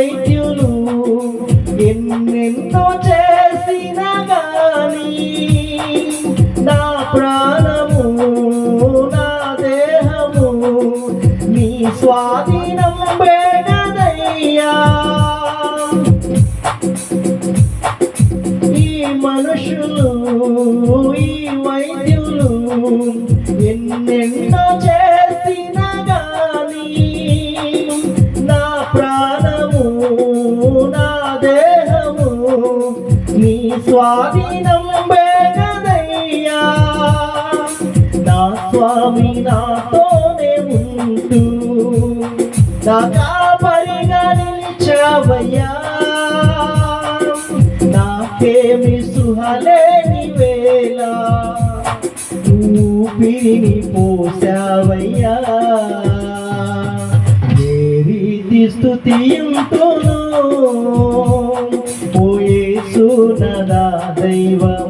వైద్యులు ఎన్నెన్నో చేసిన గాని నా ప్రాణము నా దేహము నీ స్వాధీనం బేడదయ్యా ఈ మనుషులు ఈ వైద్యులు ఎన్నెన్నో చేసిన గాని నా ప్రాణ నా దేహము నీ స్వాధీనం బేగదయ్యా నా స్వామి నాతోనే ఉంటూ నా కాపరిగా నిలిచావయ్యా. నాకేమి సుహలేని వేళ ఊపిరిని పోసావయ్యా ఏ రీతి స్థుతింతును ఓ యేసు నా దైవం